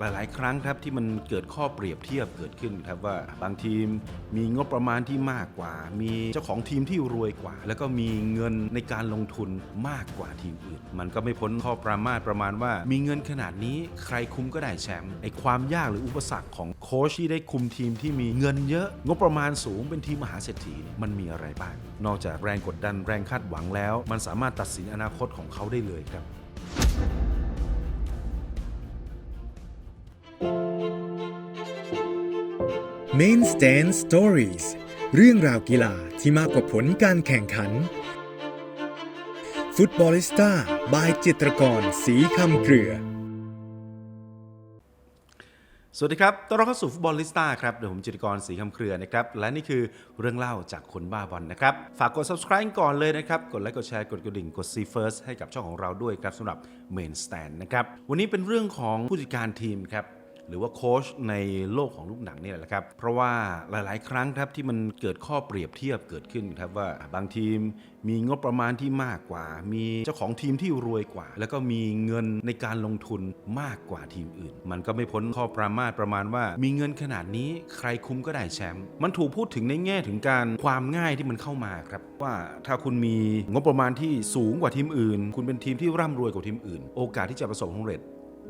หลาย ๆ ครั้งครับที่มันเกิดข้อเปรียบเทียบเกิดขึ้นครับว่าบางทีมมีงบประมาณที่มากกว่า มีเจ้าของทีมที่รวยกว่า แล้วก็มีเงินในการลงทุนมากกว่าทีมอื่น มันก็ไม่พ้นข้อประมาทประมาณว่า มีเงินขนาดนี้ใครคุมก็ได้แชมป์ไอความยากหรืออุปสรรคของโค้ชที่ได้คุมทีมที่มีเงินเยอะงบประมาณสูงเป็นทีมมหาเศรษฐีมันมีอะไรบ้างนอกจากแรงกดดันแรงคาดหวังแล้ว มันสามารถตัดสินอนาคตของเขาได้เลยครับ Main Stand Stories เรื่องราวกีฬาที่มากกว่าผลการแข่งขัน ฟุตบอลิสต้าบายจิตรกรสีคำเกลือ สวัสดีครับ ต้อนรับเข้าสู่ฟุตบอลลิสต้าครับเดี๋ยวผมจิตรกรสีคำเครือนะครับ และนี่คือเรื่องเล่าจากคนบ้าบอลนะครับ ฝากกด subscribe ก่อนเลยนะครับ กดไลค์ กดแชร์ กดกระดิ่ง กด see first ให้กับช่องของเราด้วยครับสำหรับ Main Stand นะครับ วันนี้เป็นเรื่องของผู้จัดการทีมครับ หรือว่าโค้ชในโลกของลูกหนังนี่แหละครับ เพราะว่าหลาย ๆ ครั้งครับที่มันเกิดข้อเปรียบเทียบเกิดขึ้นครับว่าบางทีมมีงบประมาณที่มากกว่า มีเจ้าของทีมที่รวยกว่า แล้วก็มีเงินในการลงทุนมากกว่าทีมอื่น มันก็ไม่พ้นข้อประมาทประมาณว่า มีเงินขนาดนี้ใครคุ้มก็ได้แชมป์มันถูกพูดถึงในแง่ถึงการความง่ายที่มันเข้ามาครับ ว่าถ้าคุณมีงบประมาณที่สูงกว่าทีมอื่น คุณเป็นทีมที่ร่ำรวยกว่าทีมอื่น โอกาสที่จะประสบความสำเร็จ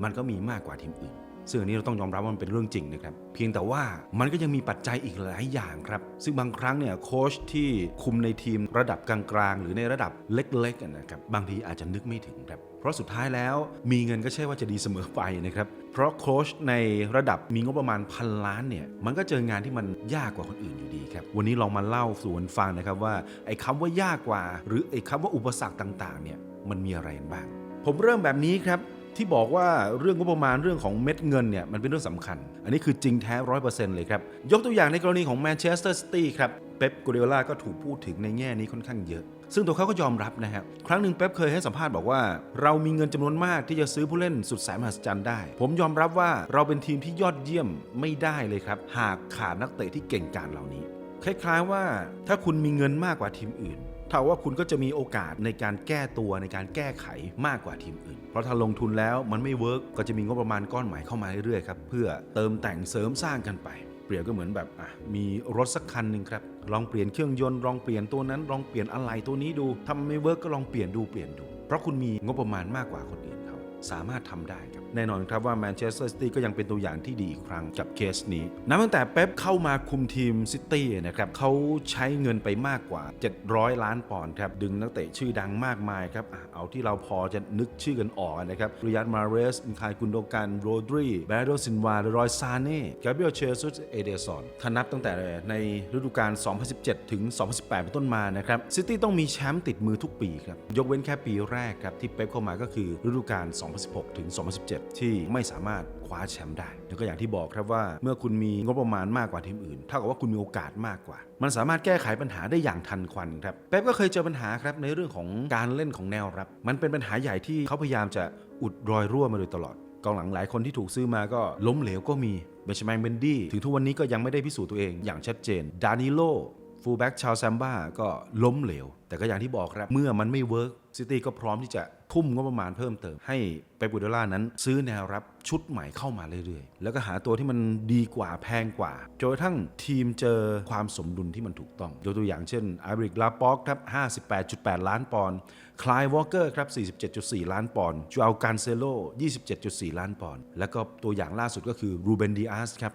มันก็มีมากกว่าทีมอื่น ซึ่งอันนี้เราต้องยอมรับว่ามันเป็นเรื่องจริงนะครับ เพียงแต่ว่ามันก็ยังมีปัจจัยอีกหลายอย่างครับ ซึ่งบางครั้งเนี่ยโค้ชที่คุมในทีมระดับกลางๆ หรือในระดับเล็กๆนะครับบางทีอาจจะนึกไม่ถึงครับ เพราะสุดท้ายแล้วมีเงินก็ใช่ว่าจะดีเสมอไปนะครับ เพราะโค้ชในระดับมีงบประมาณพันล้านเนี่ยมันก็เจองานที่มันยากกว่าคนอื่นอยู่ดีครับวันนี้ลองมาเล่าสู่กันฟังนะครับว่าไอ้คำว่ายากกว่า หรือไอ้คำว่าอุปสรรคต่างๆเนี่ยมันมีอะไรบ้าง ผมเริ่มแบบนี้ครับ ที่บอกว่าเรื่องงบประมาณเรื่องของเม็ดเงินเนี่ยมันเป็นเรื่องสำคัญ อันนี้คือจริงแท้ร้อยเปอร์เซ็นต์เลยครับ ยกตัวอย่างในกรณีของแมนเชสเตอร์ซิตี้ครับ เป๊ปกูเดล่าก็ถูกพูดถึงในแง่นี้ค่อนข้างเยอะ ซึ่งตัวเขาก็ยอมรับนะครับครั้งหนึ่งเป๊ปเคยให้สัมภาษณ์บอกว่า เรามีเงินจำนวนมากที่จะซื้อผู้เล่นสุดแสนมหัศจรรย์ได้ ผมยอมรับว่าเราเป็นทีมที่ยอดเยี่ยมไม่ได้เลยครับหากขาดนักเตะที่เก่งกาจเหล่านี้คล้ายๆว่าถ้าคุณมีเงินมากกว่าทีมอื่น ท่าว่าคุณก็จะมีโอกาสในการแก้ตัวในการแก้ไขมากกว่าทีมอื่น เพราะถ้าลงทุนแล้วมันไม่เวิร์กก็จะมีงบประมาณก้อนใหม่เข้ามาเรื่อยๆครับเพื่อเติมแต่งเสริมสร้างกันไป เปรียบก็เหมือนแบบอะมีรถสักคันหนึ่งครับลองเปลี่ยนเครื่องยนต์ลองเปลี่ยนตัวนั้นลองเปลี่ยนอะไรตัวนี้ดูทำไม่เวิร์กก็ลองเปลี่ยนดูเปลี่ยนดู เพราะคุณมีงบประมาณมากกว่าคนอื่น สามารถทำได้ครับ แน่นอนครับว่าแมนเชสเตอร์ซิตี้ก็ยังเป็นตัวอย่างที่ดีอีกครั้งกับเคสนี้ นับตั้งแต่เป๊ปเข้ามาคุมทีมซิตี้นะครับเขาใช้เงินไปมากกว่า 700 ล้านปอนด์ครับ ดึงนักเตะชื่อดังมากมายครับ เอาที่เราพอจะนึกชื่อกันออกนะครับริยัตมาเรสคายกุนโดกันโรดรีแบรโดซินวาลอยซาเน่กาเบรียลเชซุสเอเดซอนถ้านับตั้งแต่ในฤดูกาล 2017 ถึง 2018 เป็นต้นมานะครับซิตี้ต้องมีแชมป์ติดมือทุกปีครับยกเว้นแค่ปีแรกครับที่เป๊ปเข้ามาก็คือฤดูกาล2016 ถึง 2017 ที่ไม่สามารถคว้าแชมป์ได้แล้วก็อย่างที่บอกครับว่า เมื่อคุณมีงบประมาณมากกว่าทีมอื่น เท่ากับว่าคุณมีโอกาสมากกว่า มันสามารถแก้ไขปัญหาได้อย่างทันควันครับเป๊ปก็เคยเจอปัญหาครับในเรื่องของการเล่นของแนวรับ มันเป็นปัญหาใหญ่ที่เขาพยายามจะอุดรอยรั่วมาโดยตลอดกองหลังหลายคนที่ถูกซื้อมาก็ล้มเหลวก็มีเบนชแมนเบนดี้ถึงทุกวันนี้ก็ยังไม่ได้พิสูจน์ตัวเองอย่างชัดเจน ดานิโล ฟูลแบ็กชาวแซมบ้าก็ล้มเหลว แต่ก็อย่างที่บอกครับ เมื่อมันไม่เวิร์กซิตี้ก็พร้อมที่จะทุ่มงบประมาณเพิ่มเติม ให้เปปกูดล่านั้น ซื้อแนวรับชุดใหม่เข้ามาเรื่อยๆ แล้วก็หาตัวที่มันดีกว่าแพงกว่าจนกระทั่งทีมเจอความสมดุลที่มันถูกต้องยกตัวอย่างเช่นอาบริกลาป็อกครับ 58.8 ล้านปอนด์คลายวอลเกอร์ครับ 47.4 ล้านปอนด์จูอัลการเซโล 27.4 ล้านปอนด์แล้วก็ตัวอย่างล่าสุดก็คือรูเบนดิอาสครับ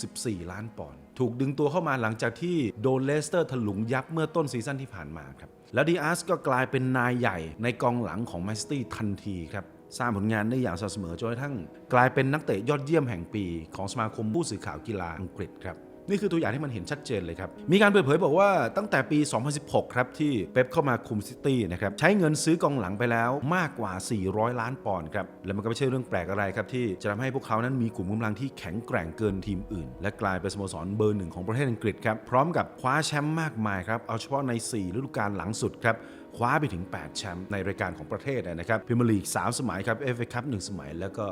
64 ล้านปอนด์ ถูกดึงตัวเข้ามาหลังจากที่โดนเลสเตอร์ถลุงยับเมื่อต้นซีซั่นที่ผ่านมาครับ แล้วดีอาร์สก็กลายเป็นนายใหญ่ในกองหลังของแมนซิตี้ทันทีครับสร้างผลงานได้อย่างสม่ำเสมอจนกระทั่ง กลายเป็นนักเตะยอดเยี่ยมแห่งปีของสมาคมผู้สื่อข่าวกีฬาอังกฤษครับ นี่คือตัวอย่างที่มันเห็นชัดเจนเลยครับ มีการเปิดเผยบอกว่าตั้งแต่ปี 2016 ครับ ที่เป๊ปเข้ามาคุมซิตี้นะครับ ใช้เงินซื้อกองหลังไปแล้วมากกว่า 400 ล้านปอนด์ครับ และมันก็ไม่ใช่เรื่องแปลกอะไรครับ ที่จะทำให้พวกเขานั้นมีกลุ่มกำลังที่แข็งแกร่งเกินทีมอื่น และกลายเป็นสโมสรเบอร์หนึ่งของประเทศอังกฤษครับพร้อมกับคว้าแชมป์มากมายครับเอาเฉพาะใน 4 ฤดูกาลหลังสุดครับ คว้าไปถึง 8 แชมป์ในรายการของประเทศนะครับพิมลีก 3 สมัยครับเอฟเอคัพ1สมัย แล้วก็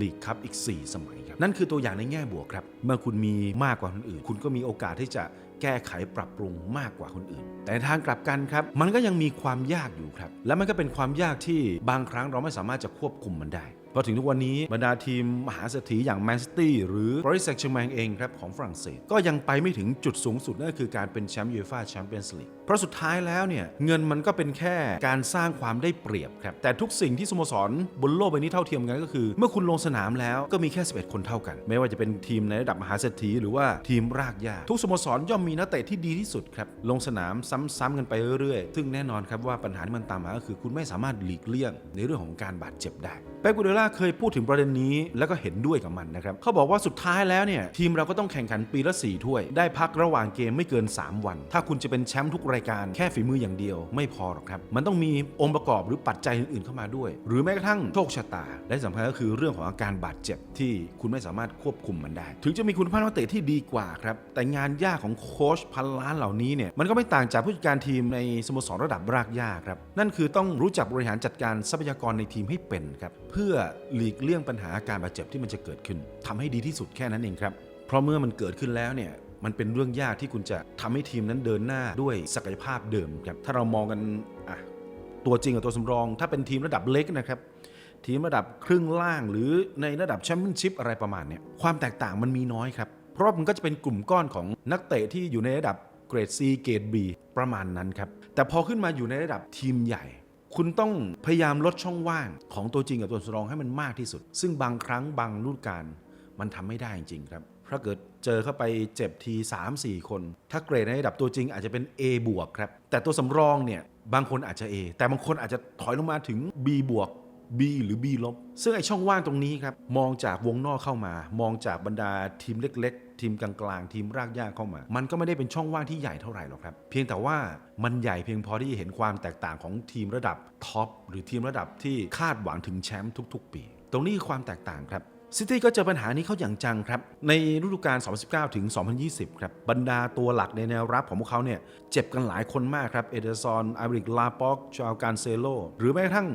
ลีกคัพอีก 4 สมัยครับ นั่นคือตัวอย่างในแง่บวกครับ เมื่อคุณมีมากกว่าคนอื่น คุณก็มีโอกาสที่จะแก้ไขปรับปรุงมากกว่าคนอื่น แต่ทางกลับกันครับ มันก็ยังมีความยากอยู่ครับ และมันก็เป็นความยากที่บางครั้งเราไม่สามารถจะควบคุมมันได้ พราะถึงทุกวันนี้บรรดาทีมมหาเศรษฐีอย่างแมนซิตี้หรือ p ร r ิสแซงต์แชร์แมงเองครับของฝรั่งเศส ก็ยังไปไม่ถึงจุดสูงสุดนั่นก็คือการเป็นแชมป์ยูฟ่าแชมเปี้ยนส์ลีกเพราะสุดท้ายแล้วเนี่ยเงินมันก็เป็นแค่การสร้างความได้เปรียบครับ แต่ทุกสิ่งที่สโมสรบนโลกใบนี้เท่าเทียมกันก็คือ เมื่อคุณลงสนามแล้วก็มีแค่ 11 คนเท่ากัน ไม่ว่าจะเป็นทีมในระดับมหาเศรษฐีหรือว่าทีมรากหญ้าทุกสโมสรย่อมมีนักเตะที่ดีที่สุดครับลงสนามซ้ำๆกันไปเรื่อยๆ ซึ่งแน่นอนครับว่าปัญหาที่มันตามมาก็คือ คุณไม่สามารถหลีกเลี่ยงในเรื่องของการบาดเจ็บได้เป๊ปกูเดลาเคยพูดถึงประเด็นนี้ แล้วก็เห็นด้วยกับมันนะครับเขาบอกว่าสุดท้ายแล้วเนี่ยทีมเราก็ต้องแข่งขันปีละ4ถ้วย ได้พักระหว่างเกมไม่เกิน 3 วัน ถ้าคุณจะเป็นแชมป์ทุกรายการแค่ฝีมืออย่างเดียว ไม่พอหรอกครับ มันต้องมีองค์ประกอบหรือปัจจัยอื่นๆเข้ามาด้วย หรือแม้กระทั่งโชคชะตา และสำคัญก็คือเรื่องของอาการบาดเจ็บที่คุณไม่สามารถควบคุมมันได้ ถึงจะมีคุณภาพนักเตะที่ดีกว่าครับแต่งานยากของโค้ชพันล้านเหล่านี้เนี่ยมันก็ไม่ต่างจากผู้จัดการทีมในสโมสรระดับรากหญ้าครับนั่นคือต้องรู้จักบริหารจัดการทรัพยากรในทีมให้เป็นครับเพื่อหลีกเลี่ยงปัญหาอาการบาดเจ็บที่มันจะเกิดขึ้นทำให้ดีที่สุดแค่นั้นเองครับ เพราะเมื่อมันเกิดขึ้นแล้วเนี่ยมันเป็นเรื่องยากที่คุณจะทำให้ทีมนั้นเดินหน้าด้วยศักยภาพเดิมครับถ้าเรามองกันอะตัวจริงกับตัวสำรอง ถ้าเป็นทีมระดับเล็กนะครับทีมระดับครึ่งล่างหรือในระดับแชมเปี้ยนชิพอะไรประมาณเนี้ยความแตกต่างมันมีน้อยครับ เพราะมันก็จะเป็นกลุ่มก้อนของนักเตะที่อยู่ในระดับเกรด C เกรด B ประมาณนั้นครับ แต่พอขึ้นมาอยู่ในระดับทีมใหญ่ คุณต้องพยายามลดช่องว่างของตัวจริงกับตัวสำรองให้มันมากที่สุด ซึ่งบางครั้งบางฤดูกาลมันทำไม่ได้จริงครับถ้าเกิดเจอเข้าไปเจ็บที 3-4 คน ถ้าเกรดในระดับตัวจริงอาจจะเป็น A บวกครับ แต่ตัวสำรองเนี่ยบางคนอาจจะ A แต่บางคนอาจจะถอยลงมาถึง B บวก B หรือ B ลบ ซึ่งไอช่องว่างตรงนี้ครับ มองจากวงนอกเข้ามามองจากบรรดาทีมเล็ก ทีมกลางๆ ทีมรากหญ้าเข้ามา มันก็ไม่ได้เป็นช่องว่างที่ใหญ่เท่าไหร่หรอกครับ เพียงแต่ว่ามันใหญ่เพียงพอที่จะเห็นความแตกต่างของทีมระดับท็อปหรือทีมระดับที่คาดหวังถึงแชมป์ทุก ๆ ปี ตรงนี้คือความแตกต่างครับซิตี้ก็เจอปัญหานี้เข้าอย่างจังครับ ในฤดูกาล 2019 ถึง 2020 ครับบรรดาตัวหลักในแนวรับของพวกเขาเนี่ยเจ็บกันหลายคนมากครับ เอเดอร์ซอนอาบริกลาป็อกชาวการเซโล หรือแม้กระทั่ง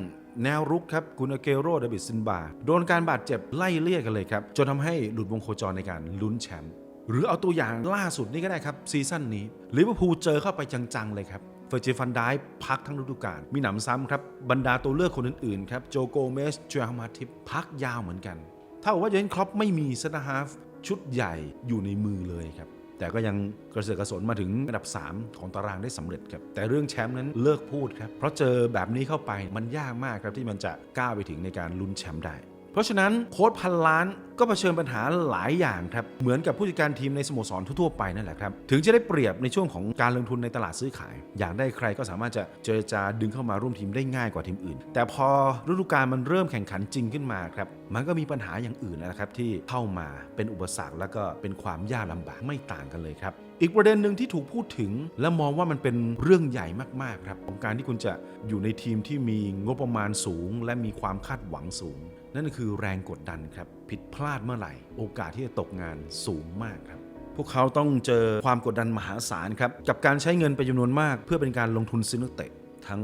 แนวรุกครับกุนอาเกโรเดวิดซินบาโดนการบาดเจ็บไล่เลี่ยกันเลยครับ จนทำให้หลุดวงโคจรในการลุ้นแชมป์หรือเอาตัวอย่างล่าสุดนี่ก็ได้ครับ ซีซั่นนี้ลิเวอร์พูลเจอเข้าไปจังๆเลยครับเฟอร์จิฟันไดค์พักทั้งฤดูกาลมีหนำซ้ำครับ บรรดาตัวเลือกคนอื่นๆครับโจโกเมสเจอร์มาทิปพักยาวเหมือนกัน ถ้าว่าเยนครอปไม่มีเซนต์ฮาฟชุดใหญ่อยู่ในมือเลยครับ แต่ก็ยังกระเสือกกระสนมาถึงอันดับ 3 ของตารางได้สำเร็จครับ แต่เรื่องแชมป์นั้นเลิกพูดครับ เพราะเจอแบบนี้เข้าไปมันยากมากครับที่มันจะก้าวไปถึงในการลุ้นแชมป์ได้ เพราะฉะนั้นโค้ชพันล้านก็เผชิญปัญหาหลายอย่างครับ เหมือนกับผู้จัดการทีมในสโมสรทั่วๆไปนั่นแหละครับ ถึงจะได้เปรียบในช่วงของการลงทุนในตลาดซื้อขาย อยากได้ใครก็สามารถจะเจรจาดึงเข้ามาร่วมทีมได้ง่ายกว่าทีมอื่น แต่พอฤดูกาลมันเริ่มแข่งขันจริงขึ้นมาครับ มันก็มีปัญหาอย่างอื่นนะครับที่เข้ามาเป็นอุปสรรคแล้วก็เป็นความยากลำบากไม่ต่างกันเลยครับอีกประเด็นหนึ่งที่ถูกพูดถึงและมองว่ามันเป็นเรื่องใหญ่มากๆครับของการที่คุณจะอยู่ในทีมที่มีงบประมาณสูง และมีความคาดหวังสูง นั่นคือแรงกดดันครับ ผิดพลาดเมื่อไหร่ โอกาสที่จะตกงานสูงมากครับ พวกเขาต้องเจอความกดดันมหาศาลครับ กับการใช้เงินไปจำนวนมาก เพื่อเป็นการลงทุนซื้อนักเตะ ทั้ง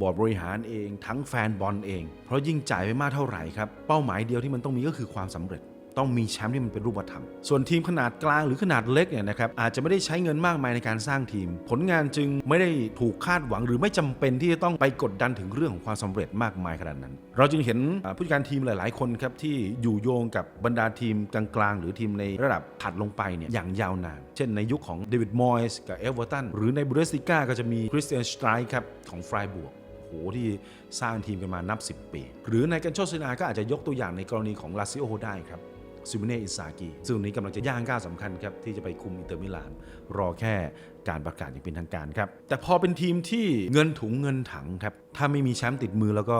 บอร์ดบริหารเอง ทั้งแฟนบอลเอง เพราะยิ่งจ่ายไปมากเท่าไหร่ครับ เป้าหมายเดียวที่มันต้องมีก็คือความสำเร็จ ต้องมีแชมป์ที่มันเป็นรูปธรรม ส่วนทีมขนาดกลางหรือขนาดเล็กเนี่ยนะครับอาจจะไม่ได้ใช้เงินมากมายในการสร้างทีม ผลงานจึงไม่ได้ถูกคาดหวังหรือไม่จำเป็นที่จะต้องไปกดดันถึงเรื่องของความสำเร็จมากมายขนาดนั้น เราจึงเห็นผู้จัดการทีมหลาย ๆ คนครับที่อยู่โยงกับบรรดาทีมกลางๆ หรือทีมในระดับถัดลงไปเนี่ยอย่างยาวนาน เช่นในยุคของเดวิดมอยส์กับเอเวอร์ตันหรือในบูเดสติก้าก็จะมีคริสเตียนสไตร์ครับของฟรายบวกโอ้โหที่สร้างทีมกันมานับ 10 ปี หรือในกันโชซินาก็อาจจะยกตัวอย่างในกรณีของลาซิโอได้ครับ ซิมเน่อิซากิซึ่งตรงนี้กำลังจะย่างก้าวสำคัญครับที่จะไปคุมอินเตอร์มิลาน รอแค่การประกาศอย่างเป็นทางการครับ แต่พอเป็นทีมที่เงินถุงเงินถังครับ ถ้าไม่มีแชมป์ติดมือแล้วก็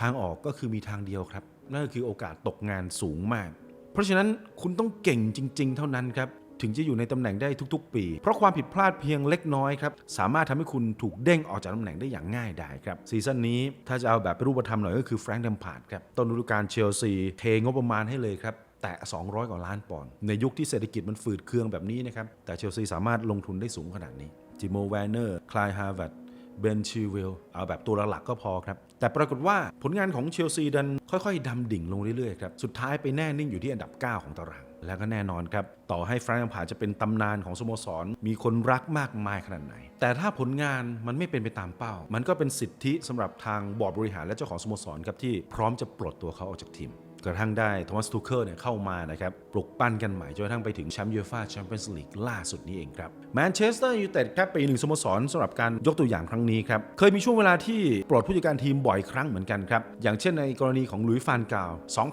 ทางออกก็คือมีทางเดียวครับ นั่นก็คือโอกาสตกงานสูงมาก เพราะฉะนั้นคุณต้องเก่งจริง ๆ เท่านั้นครับถึงจะอยู่ในตำแหน่งได้ทุก ๆ ปี เพราะความผิดพลาดเพียงเล็กน้อยครับ สามารถทำให้คุณถูกเด้งออกจากตำแหน่งได้อย่างง่ายได้ครับ ซีซั่นนี้ถ้าจะเอาแบบเป็นรูปธรรมหน่อยก็คือแฟรงค์แดมพาร์ดครับ ต้นฤดูกาลเชลซี เทงบประมาณให้เลยครับ แต่200 กว่าล้านปอนด์ในยุคที่เศรษฐกิจมันฝืดเคืองแบบนี้นะครับ แต่เชลซีสามารถลงทุนได้สูงขนาดนี้จิโมแวนเนอร์คลายฮาร์วาร์ดเบนชิเวลเอาแบบตัวหลักๆก็พอครับ แต่ปรากฏว่าผลงานของเชลซีดันค่อยๆ ดำดิ่งลงเรื่อยๆครับ สุดท้ายไปแน่นิ่งอยู่ที่อันดับ 9 ของตาราง แล้วก็แน่นอนครับ ต่อให้แฟรงค์แลมพาจะเป็นตำนานของสโมสร มีคนรักมากมายขนาดไหน แต่ถ้าผลงานมันไม่เป็นไปตามเป้า มันก็เป็นสิทธิสำหรับทางบอร์ดบริหารและเจ้าของสโมสรครับที่พร้อมจะปลดตัวเขาออกจากทีม กระทั่งได้โทมัสทูเคิลเนี่ยเข้ามานะครับปลุกปั้นกันใหม่จนกระทั่งไปถึงแชมป์ยูฟ่าแชมเปี้ยนส์ลีกล่าสุดนี้เองครับแมนเชสเตอร์ยูไนเต็ดครับเป็นอีหนึ่งสโมสรสำหรับการยกตัวอย่างครั้งนี้ครับเคยมีช่วงเวลาที่ปลดผู้จัดการทีมบ่อยครั้งเหมือนกันครับอย่างเช่นในกรณีของลุยฟานกาว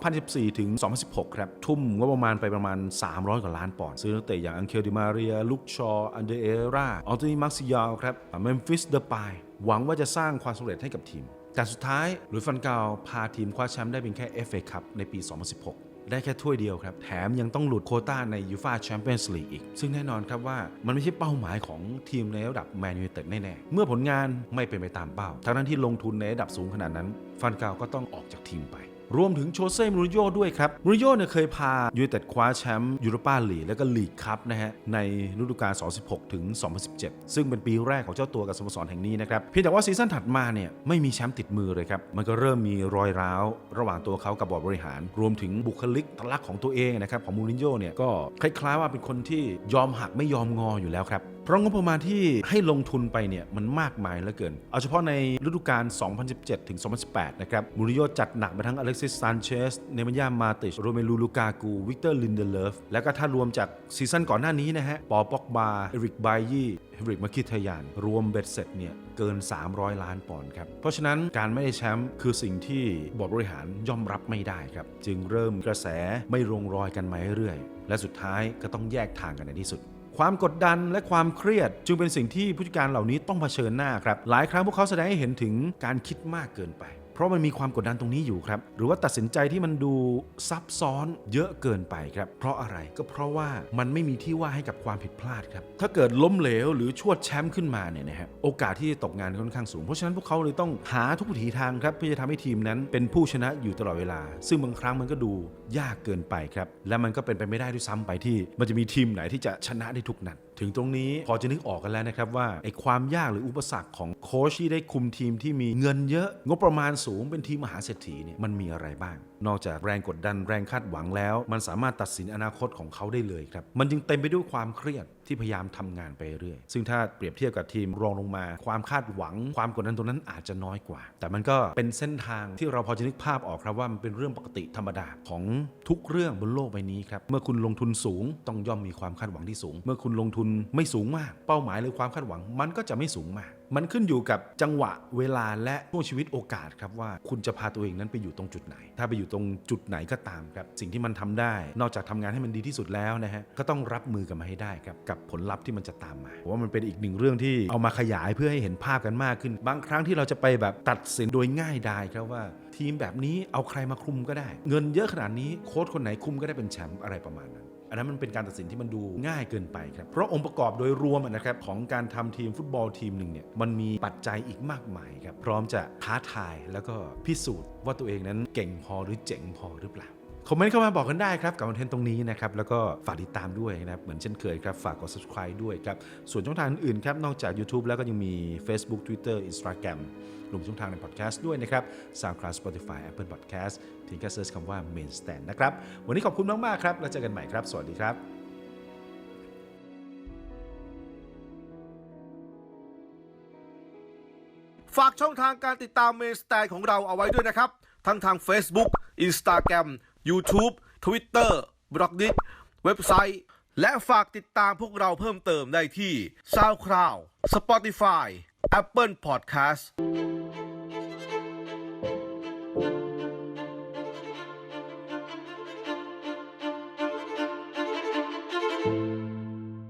2014 ถึง 2016 ครับ ทุ่มงบประมาณไปประมาณ 300 กว่าล้านปอนด์ซื้อนักเตะอย่างอังเคลดิมาเรียลุกชออันเดเอราออตโตนีมาร์ซิยาลครับเมมฟิสเดอปายหวังว่าจะสร้างความสำเร็จให้กับทีม แต่สุดท้ายหลุยส์ฟันกาวพาทีมคว้าแชมป์ได้เพียงแค่ FA คัพในปี 2016 ได้แค่ถ้วยเดียวครับ แถมยังต้องหลุดโคต้าในยูฟาแชมเปี้ยนส์ลีกอีก ซึ่งแน่นอนครับว่ามันไม่ใช่เป้าหมายของทีมในระดับแมนยูเต็ดแน่ๆ เมื่อผลงานไม่เป็นไปตามเป้าทั้งนั้นที่ลงทุนในระดับสูงขนาดนั้น ฟันกาวก็ต้องออกจากทีมไป รวมถึงโชเซ่มูรินโญ่ด้วยครับ มูรินโญ่เนี่ยเคยพายูไนเต็ดคว้าแชมป์ยูโรปาลีกแล้วก็ลีกคัพนะฮะในฤดูกาล 2016 ถึง 2017 ซึ่งเป็นปีแรกของเจ้าตัวกับสโมสรแห่งนี้นะครับ เพียงแต่ว่าซีซั่นถัดมาเนี่ยไม่มีแชมป์ติดมือเลยครับ มันก็เริ่มมีรอยร้าว ระหว่างตัวเขากับบอร์ดบริหาร รวมถึงบุคลิกลักษณ์ของตัวเองนะครับของมูรินโญ่เนี่ยก็คล้ายๆว่าเป็นคนที่ยอมหักไม่ยอมงออยู่แล้วครับ เพราะงบประมาณที่ให้ลงทุนไปเนี่ยมันมากมายเหลือเกิน เอาเฉพาะในฤดูกาล 2017 ถึง 2018 นะครับมูริโญ่จัดหนักไปทั้งอเล็กซิสซานเชส เนมานยามาติช โรเมลูลูกากู วิกเตอร์ลินเดเลฟ แล้วก็ถ้ารวมจากซีซั่นก่อนหน้านี้นะฮะ ปอปอกบา เอริกไบยี่เฮริกมาคิทยาน รวมเบ็ดเสร็จเนี่ยเกิน 300 ล้านปอนด์ครับ เพราะฉะนั้นการไม่ได้แชมป์คือสิ่งที่บอร์ดบริหารย่อมรับไม่ได้ครับ จึงเริ่มกระแสไม่ลงรอยกันมาเรื่อยๆและสุดท้ายก็ต้องแยกทางกันในที่สุด ความกดดันและความเครียดจึงเป็นสิ่งที่ผู้จัดการเหล่านี้ต้องเผชิญหน้าครับ หลายครั้งพวกเขาแสดงให้เห็นถึงการคิดมากเกินไป เพราะมันมีความกดดันตรงนี้อยู่ครับ หรือว่าตัดสินใจที่มันดูซับซ้อนเยอะเกินไปครับ เพราะอะไรก็เพราะว่ามันไม่มีที่ว่าให้กับความผิดพลาดครับ ถ้าเกิดล้มเหลวหรือชวดแชมป์ขึ้นมาเนี่ยนะฮะโอกาสที่จะตกงานค่อนข้างสูง เพราะฉะนั้นพวกเขาเลยต้องหาทุกวิถีทางครับเพื่อจะทำให้ทีมนั้นเป็นผู้ชนะอยู่ตลอดเวลา ซึ่งบางครั้งมันก็ดูยากเกินไปครับ และมันก็เป็นไปไม่ได้ด้วยซ้ำไปที่ มันจะมีทีมไหนที่จะชนะได้ทุกนัด ถึงตรงนี้พอจะนึกออกกันแล้วนะครับว่าไอ้ความยากหรืออุปสรรคของโค้ชที่ได้คุมทีมที่มีเงินเยอะงบประมาณสูงเป็นทีมมหาเศรษฐีเนี่ยมันมีอะไรบ้างนอกจากแรงกดดันแรงคาดหวังแล้ว มันสามารถตัดสินอนาคตของเขาได้เลยครับ มันจึงเต็มไปด้วยความเครียดที่พยายามทำงานไปเรื่อย ซึ่งถ้าเปรียบเทียบกับทีมรองลงมา ความคาดหวัง ความกดดันตรงนั้นอาจจะน้อยกว่า แต่มันก็เป็นเส้นทางที่เราพอจะนึกภาพออกครับว่ามันเป็นเรื่องปกติธรรมดาของทุกเรื่องบนโลกใบนี้ครับ เมื่อคุณลงทุนสูงต้องย่อมมีความคาดหวังที่สูง เมื่อคุณลงทุนไม่สูงมาก เป้าหมายหรือความคาดหวังมันก็จะไม่สูงมาก มันขึ้นอยู่กับจังหวะเวลาและช่วงชีวิตโอกาสครับว่าคุณจะพาตัวเองนั้นไปอยู่ตรงจุดไหน ถ้าไปอยู่ตรงจุดไหนก็ตามครับ สิ่งที่มันทำได้ นอกจากทำงานให้มันดีที่สุดแล้วนะฮะก็ต้องรับมือกับมันให้ได้ครับกับผลลัพธ์ที่มันจะตามมาผมว่ามันเป็นอีกหนึ่งเรื่องที่เอามาขยายเพื่อให้เห็นภาพกันมากขึ้น บางครั้งที่เราจะไปแบบตัดสินโดยง่ายดายครับว่าทีมแบบนี้เอาใครมาคุมก็ได้ เงินเยอะขนาดนี้โค้ชคนไหนคุมก็ได้เป็นแชมป์อะไรประมาณนั้น อันนั้นมันเป็นการตัดสินที่มันดูง่ายเกินไปครับ เพราะองค์ประกอบโดยรวมนะครับของการทำทีมฟุตบอลทีมหนึ่งเนี่ยมันมีปัจจัยอีกมากมายครับพร้อมจะท้าทายแล้วก็พิสูจน์ว่าตัวเองนั้นเก่งพอหรือเจ๋งพอหรือเปล่า คอมเมนต์เข้ามาบอกกันได้ครับกับคอนเทนต์ตรงนี้นะครับแล้วก็ฝากติดตามด้วยนะครับเหมือนเช่นเคยครับฝากกด subscribe ด้วยครับส่วนช่องทางอื่นครับนอกจาก YouTube แล้วก็ยังมี Facebook Twitter Instagram รวมช่องทางในพอดแคสต์ด้วยนะครับ SoundCloud Spotify Apple Podcast เพียงแค่เซิร์ชคำว่า Main Stand นะครับวันนี้ขอบคุณมากๆครับแล้วเจอกันใหม่ครับ สวัสดีครับฝากช่องทางการติดตามเมนสแตนของเราเอาไว้ด้วยนะครับ ทั้งทาง Facebook Instagram YouTube Twitter b l o g d i t เว็บไซต์และฝากติดตามพวกเราเพิ่มเติมได้ที่ SoundCloud Spotify Apple Podcast